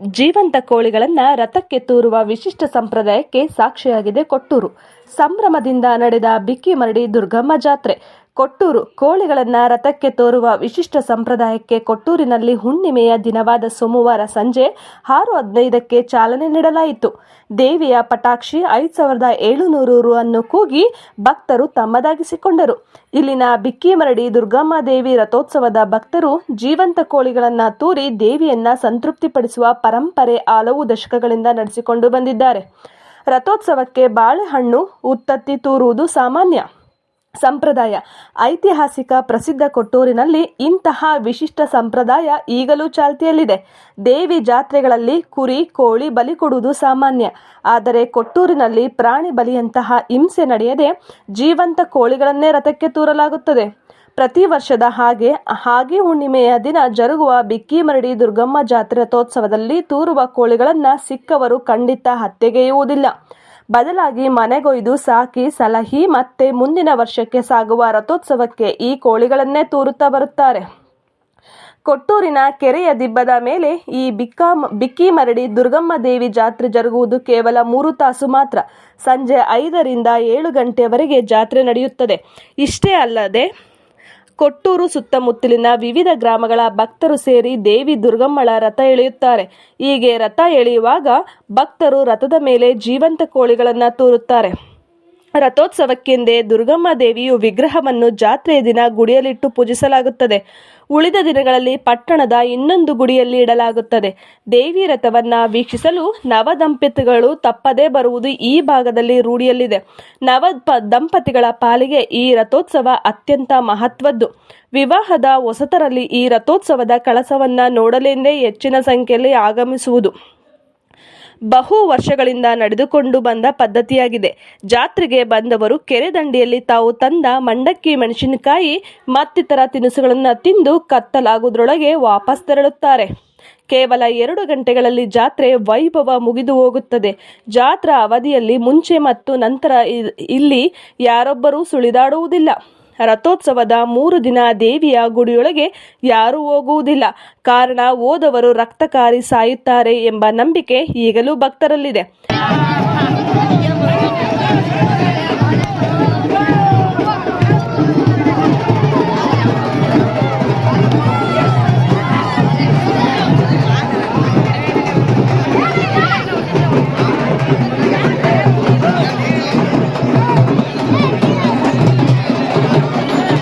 ಜೀವಂತ ಕೋಳಿಗಳನ್ನ ರಥಕ್ಕೆ ತೂರುವ ವಿಶಿಷ್ಟ ಸಂಪ್ರದಾಯಕ್ಕೆ ಸಾಕ್ಷಿಯಾಗಿದೆ ಕೊಟ್ಟೂರು. ಸಂಭ್ರಮದಿಂದ ನಡೆದ ಬಿಕ್ಕಿ ಮರಡಿ ದುರ್ಗಮ್ಮ ಜಾತ್ರೆ. ಕೊಟ್ಟೂರು ಕೋಳಿಗಳನ್ನು ರಥಕ್ಕೆ ತೋರುವ ವಿಶಿಷ್ಟ ಸಂಪ್ರದಾಯಕ್ಕೆ ಕೊಟ್ಟೂರಿನಲ್ಲಿ ಹುಣ್ಣಿಮೆಯ ದಿನವಾದ ಸೋಮವಾರ ಸಂಜೆ ಆರು ಹದಿನೈದಕ್ಕೆ ಚಾಲನೆ ನೀಡಲಾಯಿತು. ದೇವಿಯ ಪಟಾಕ್ಷಿ ಐದು ಸಾವಿರದ ಏಳುನೂರು ರು ಅನ್ನು ಕೂಗಿ ಭಕ್ತರು ತಮ್ಮದಾಗಿಸಿಕೊಂಡರು. ಇಲ್ಲಿನ ಬಿಕ್ಕಿಮರಡಿ ದುರ್ಗಮ್ಮ ದೇವಿ ರಥೋತ್ಸವದ ಭಕ್ತರು ಜೀವಂತ ಕೋಳಿಗಳನ್ನ ತೂರಿ ದೇವಿಯನ್ನ ಸಂತೃಪ್ತಿಪಡಿಸುವ ಪರಂಪರೆ ಹಲವು ದಶಕಗಳಿಂದ ನಡೆಸಿಕೊಂಡು ಬಂದಿದ್ದಾರೆ. ರಥೋತ್ಸವಕ್ಕೆ ಬಾಳೆಹಣ್ಣು, ಉತ್ತತ್ತಿ ತೂರುವುದು ಸಾಮಾನ್ಯ. ಸಂಪ್ರದಾಯ. ಐತಿಹಾಸಿಕ ಪ್ರಸಿದ್ಧ ಕೊಟ್ಟೂರಿನಲ್ಲಿ ಇಂತಹ ವಿಶಿಷ್ಟ ಸಂಪ್ರದಾಯ ಈಗಲೂ ಚಾಲ್ತಿಯಲ್ಲಿದೆ. ದೇವಿ ಜಾತ್ರೆಗಳಲ್ಲಿ ಕುರಿ, ಕೋಳಿ ಬಲಿ ಕೊಡುವುದು ಸಾಮಾನ್ಯ. ಆದರೆ ಕೊಟ್ಟೂರಿನಲ್ಲಿ ಪ್ರಾಣಿ ಬಲಿಯಂತಹ ಹಿಂಸೆ ನಡೆಯದೆ ಜೀವಂತ ಕೋಳಿಗಳನ್ನೇ ರಥಕ್ಕೆ ತೂರಲಾಗುತ್ತದೆ. ಪ್ರತಿ ವರ್ಷದ ಹಾಗೆ ಹಾಗೆ ಹುಣ್ಣಿಮೆಯ ದಿನ ಜರುಗುವ ಬಿಕ್ಕಿಮರಡಿ ದುರ್ಗಮ್ಮ ಜಾತ್ರೆ ರಥೋತ್ಸವದಲ್ಲಿ ತೂರುವ ಕೋಳಿಗಳನ್ನ ಸಿಕ್ಕವರು ಖಂಡಿತ ಹತ್ಯೆಗೆಯುವುದಿಲ್ಲ. ಬದಲಾಗಿ ಮನೆಗೊಯ್ದು ಸಾಕಿ ಸಲಹಿ ಮತ್ತೆ ಮುಂದಿನ ವರ್ಷಕ್ಕೆ ಸಾಗುವ ರಥೋತ್ಸವಕ್ಕೆ ಈ ಕೋಳಿಗಳನ್ನೇ ತೂರುತ್ತಾ ಬರುತ್ತಾರೆ. ಕೊಟ್ಟೂರಿನ ಕೆರೆಯ ದಿಬ್ಬದ ಮೇಲೆ ಈ ಬಿಕ್ಕಾ ಮರಡಿ ದುರ್ಗಮ್ಮ ದೇವಿ ಜಾತ್ರೆ ಜರುಗುವುದು ಕೇವಲ ಮೂರು ತಾಸು ಮಾತ್ರ. ಸಂಜೆ ಐದರಿಂದ ಏಳು ಗಂಟೆಯವರೆಗೆ ಜಾತ್ರೆ ನಡೆಯುತ್ತದೆ. ಇಷ್ಟೇ ಅಲ್ಲದೆ ಕೊಟ್ಟೂರು ಸುತ್ತಮುತ್ತಲಿನ ವಿವಿಧ ಗ್ರಾಮಗಳ ಭಕ್ತರು ಸೇರಿ ದೇವಿ ದುರ್ಗಮ್ಮಳ ರಥ ಎಳೆಯುತ್ತಾರೆ. ಹೀಗೆ ರಥ ಎಳೆಯುವಾಗ ಭಕ್ತರು ರಥದ ಮೇಲೆ ಜೀವಂತ ಕೋಳಿಗಳನ್ನು ತೂರುತ್ತಾರೆ. ರಥೋತ್ಸವಕ್ಕೆಂದೇ ದುರ್ಗಮ್ಮ ದೇವಿಯು ವಿಗ್ರಹವನ್ನು ಜಾತ್ರೆಯ ದಿನ ಗುಡಿಯಲ್ಲಿಟ್ಟು ಪೂಜಿಸಲಾಗುತ್ತದೆ. ಉಳಿದ ದಿನಗಳಲ್ಲಿ ಪಟ್ಟಣದ ಇನ್ನೊಂದು ಗುಡಿಯಲ್ಲಿ ಇಡಲಾಗುತ್ತದೆ. ದೇವಿ ರಥವನ್ನ ವೀಕ್ಷಿಸಲು ನವ ದಂಪತಿಗಳು ತಪ್ಪದೇ ಬರುವುದು ಈ ಭಾಗದಲ್ಲಿ ರೂಢಿಯಲ್ಲಿದೆ. ನವ ದಂಪತಿಗಳ ಪಾಲಿಗೆ ಈ ರಥೋತ್ಸವ ಅತ್ಯಂತ ಮಹತ್ವದ್ದು. ವಿವಾಹದ ಹೊಸತರಲ್ಲಿ ಈ ರಥೋತ್ಸವದ ಕಳಸವನ್ನ ನೋಡಲೆಂದೇ ಹೆಚ್ಚಿನ ಸಂಖ್ಯೆಯಲ್ಲಿ ಆಗಮಿಸುವುದು. ಬಹು ವರ್ಷಗಳಿಂದ ನಡೆದುಕೊಂಡು ಬಂದ ಪದ್ಧತಿಯಾಗಿದೆ. ಜಾತ್ರೆಗೆ ಬಂದವರು ಕೆರೆ ದಂಡೆಯಲ್ಲಿ ತಾವು ತಂದ ಮಂಡಕ್ಕಿ ಮೆಣಸಿನಕಾಯಿ ಮತ್ತಿತರ ತಿನಿಸುಗಳನ್ನು ತಿಂದು ಕತ್ತಲಾಗುವುದರೊಳಗೆ ವಾಪಸ್ ತೆರಳುತ್ತಾರೆ. ಕೇವಲ ಎರಡು ಗಂಟೆಗಳಲ್ಲಿ ಜಾತ್ರೆ ವೈಭವ ಮುಗಿದು ಹೋಗುತ್ತದೆ. ಜಾತ್ರಾ ಅವಧಿಯಲ್ಲಿ ಮುಂಚೆ ಮತ್ತು ನಂತರ ಇಲ್ಲಿ ಯಾರೊಬ್ಬರೂ ಸುಳಿದಾಡುವುದಿಲ್ಲ. ರಥೋತ್ಸವದ ಮೂರು ದಿನ ದೇವಿಯ ಗುಡಿಯೊಳಗೆ ಯಾರೂ ಹೋಗುವುದಿಲ್ಲ. ಕಾರಣ ಹೋದವರು ರಕ್ತಕಾರಿ ಸಾಯುತ್ತಾರೆ ಎಂಬ ನಂಬಿಕೆ ಈಗಲೂ ಭಕ್ತರಲ್ಲಿದೆ.